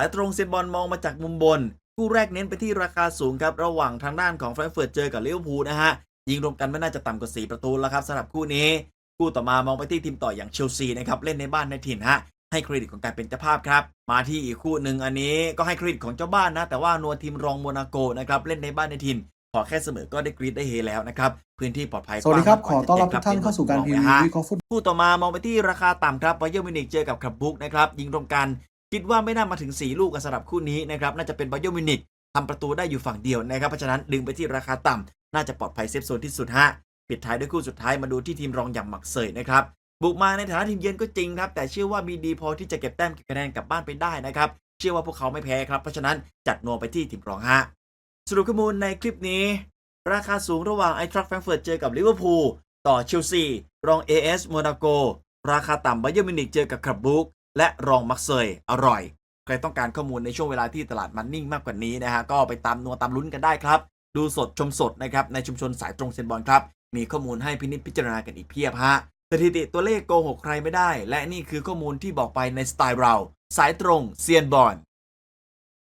สายตรงเซียนบอลมองมาจากมุมบน คู่แรกเน้นไปที่ราคาสูงครับ ระหว่างทางด้านของแฟรงก์เฟิร์ตเจอกับลิเวอร์พูลนะฮะ ยิงรวมกันไม่น่าจะต่ำกว่า 4 ประตูแล้วครับสำหรับคู่นี้ คู่ต่อมามองไปที่ทีมต่ออย่างเชลซีนะครับเล่นในบ้านในถิ่นฮะให้เครดิตของการเป็นเจ้าภาพครับ มาที่อีกคู่หนึ่งอันนี้ก็ให้เครดิตของเจ้าบ้านนะ แต่ว่านัวทีมรองโมนาโกนะครับเล่นในบ้านในถิ่นขอแค่เสมอก็ได้กรีดได้เฮแล้วนะครับ พื้นที่ปลอดภัยสวัสดีครับกขอว้างมต้อนรับกทุกท่านเข้าสู่การพรีวิวฮะวิเคราะห์ฟุตบอลคู่ต่อมามองไปที่ราคาต่ำครับบ a เย r n มิวนิกเจอกับคลับบุกนะครับ ยิงรวมกัน คิดว่าไม่น่ามาถึง 4 ลูกกันสำหรับคู่นี้นะครับน่าจะเป็นบ a เย r n มิวนิกทำประตูได้อยู่ฝั่งเดียวนะครับเพราะฉะนั้นดึงไปที่ราคาต่ำน่าจะปลอดภัยเซฟโซนที่สุดฮะปิดท้ายด้วยคู่สุดท้ายมาดูที่ทีมรองอย่างหมักเซยนะครับบุกมาในฐานะทีมเยือนก็จริงครับ แต่เชื่อว่ามีดีพอที่จะเก็บแต้มเก็บคะแนนกลับบ้านไปได้นะครับเชื่อว่าพวกเขาไม่แพ้ครับเพราะฉะนั้นจัดนัวไปที่ทีมรองฮะสรุปข้อมูลในคลิปนี้ ราคาสูงระหว่างไอทรัคแฟรงเฟิร์ตเจอกับลิเวอร์พูลต่อเชลซีรอง AS โมนาโกราคาต่ำไบเยอร์มิวนิกเจอกับคลับบุก และรองมักเซยอร่อย ใครต้องการข้อมูลในช่วงเวลาที่ตลาดมันนิ่งมากกว่านี้นะฮะก็ไปตามนัวตามลุ้นกันได้ครับ ดูสดชมสดนะครับในชุมชนสายตรงเซยนบอลครับ มีข้อมูลให้พินิจพิจารณากันอีกเพียบฮะสถิติตัวเลขโกหกใครไม่ได้ และนี่คือข้อมูลที่บอกไปในสไตล์เรา สายตรงเซียนบอล